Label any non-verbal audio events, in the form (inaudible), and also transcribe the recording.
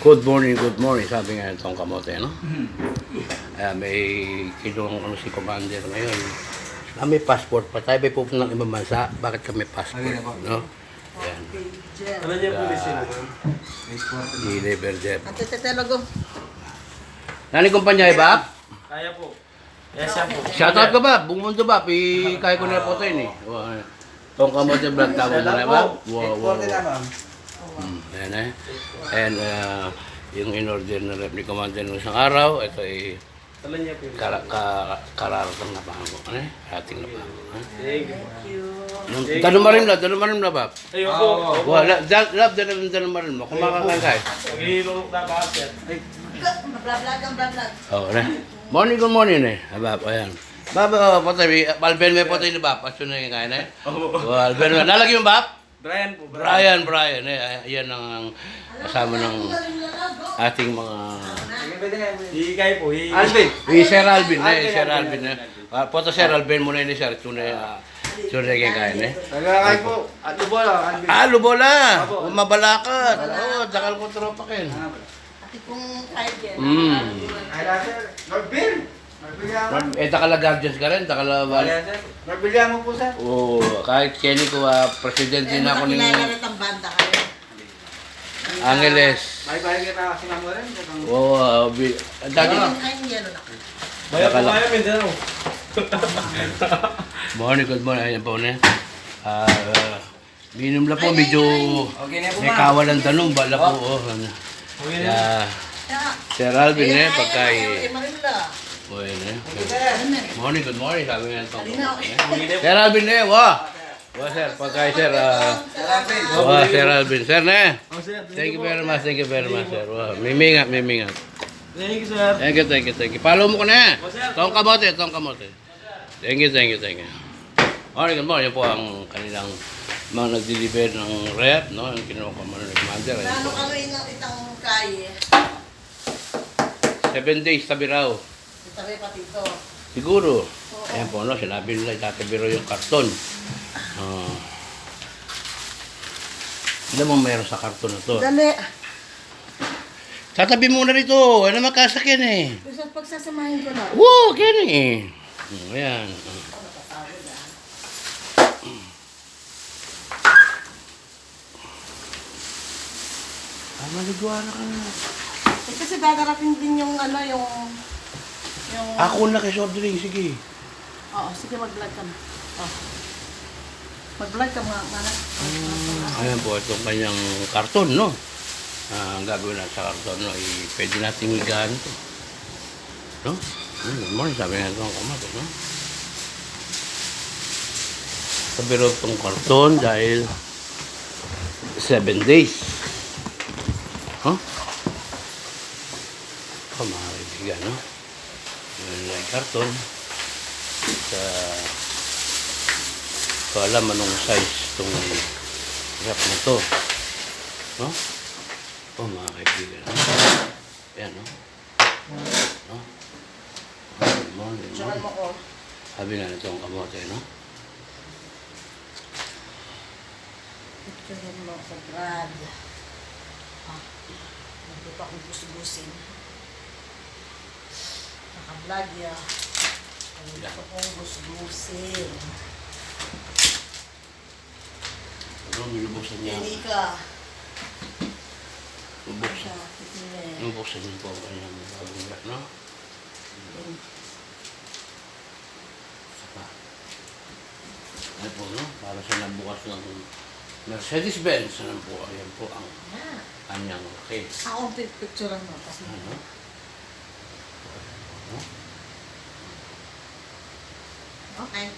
Good morning, good morning, sabi nga itong kamote, no? Ah, may kinulong ano si Commander ngayon. Ah, may passport pa tayo, may pupunta ng ibang bansa. Bakit ka may passport, no? Yan. Ano niya po forty. Deliver jet. Ate Tetelago. Nani kumpanya, ba? Kaya po. Yes, siya po. Shoutout ka ba? Buong mundo ba? Pi, kaya ko na po tayo ni. Wow. Itong kamote vlog tawag na? Wow, Eight wow, wow. ma'am. Hmm, Ayan eh. And uh, yung in-order na rep ni Commander ng isang araw, ito ay kara, ka, kararatang na pango. Ano eh? Ating na pango. Eh? Thank you. Tanong mo rin na, tanong mo rin na ba? Ayun po. Oo. Wala, love, tanong tanong mo rin mo. Kung makakakay. Maghihilong na ba sir? Blablag ang blablag. Oo, na. Morning, good morning eh. Abab, ayan. Baba, oh, patay, Alben may patay ni Bap. Aso na yung kain eh. (laughs) Oh, Alben, lalagyan mo Bap? Brian po. Brian, Brian, eh. Ayan ang kasama ng ating mga... Na. Hihikay po. hi- Alvin. Eh, Sir Alvin, eh, Alvin, Sir Alvin, Alvin, eh. Ah, Poto Sir Alvin muna ni Sir, tunay, ah, tunay kay kain, eh. Nagkakay po. Alvin. Ah, lubola! Apo. Mabalakat! Oo, dakal ko tropa kin. Ate kong kahit yan. Mm. Ay, sir. Lord Yan. Eh, dakala guardians ka rin, dakala... Wala, sir. Yan mo po, sir. Oo, kahit Kenny ko, ah, presidente Eh, na ako ng nakakilala rin ang banda kayo. Angeles. Bye-bye kita kasi mo rin. Oo, ah, bi- dati, ayun, yan na. Po Nakala- kayo, Mindanao. morning, good morning, ayan po na. Ah, uh, minum lang po, medyo Okay na po, may ma'am. kawalan tanong, bala po, oh. ano. Okay na. Yeah. Sir Alvin, eh, pagka, eh, eh, Marilla. Ano? Morning, good morning, sabi nga na po. Sir Alvin, eh, wah! Wah, sir, pagka, sir, ah, Sir Alvin. wah, Sir Alvin, sir, ne? Oh, sir. Thank you very much, thank you very much, sir. Wah, mimingat, mimingat. Thank you, sir. Thank you, thank you, thank you. Follow mo ko na. Sir. Tong kamote, tong kamote. Thank you, thank you, thank you. Morning, good morning. Yan po ang kanilang mga nag-deliver ng rep, no? Yung kinuha ko muna ng commander. Po. kami ng itang kaya. Seven days tabi raw. Itabi pati ito. Siguro. Ayan po, no? Sinabi nila, itatibiro yung karton. Ah. Alam mo meron sa karton na to. Dali. Tatabi muna rito. Ano makasakyan eh. Gusto pagsasamahin ko na. Woo, yan eh. Oh, Ayan. Ah, maligwara ka na. Eh, kasi dadarating din yung ano, yung... Yung... Ako na kay soft drink, sige. Oo, sige mag-vlog ka na. Oh. Mag-vlog ka mga mana. Ayan po, itong kanyang karton, no? Ah, ang gagawin natin sa karton, no? I, pwede natin higaan ito. No? Hmm, Good morning, sabi nga itong kumato, no? Sabi rin itong karton dahil seven days. Huh? Kaibigan, no? Yun na yung karton. Sa ko alam anong size itong wrap na to. No? Oh, mga kaibigan. Ayan, no? No? Good morning, ko. Sabi nga nito ang kamote, no? Picturein mo sa Brad. Ah. Nandito akong gusugusin. Naka-vlog ya. Nandito akong gusugusin. Ano, nilubuksan niya. Pili ka. Nilubuksan. Nilubuksan niya po ang kanyang bagong wrap, no? Saka. Ano po, no? Para sa nabukas ng Mercedes-Benz. Ano po, ayan po ang kanyang case. Ako ang picturean mo. Ano? Okay.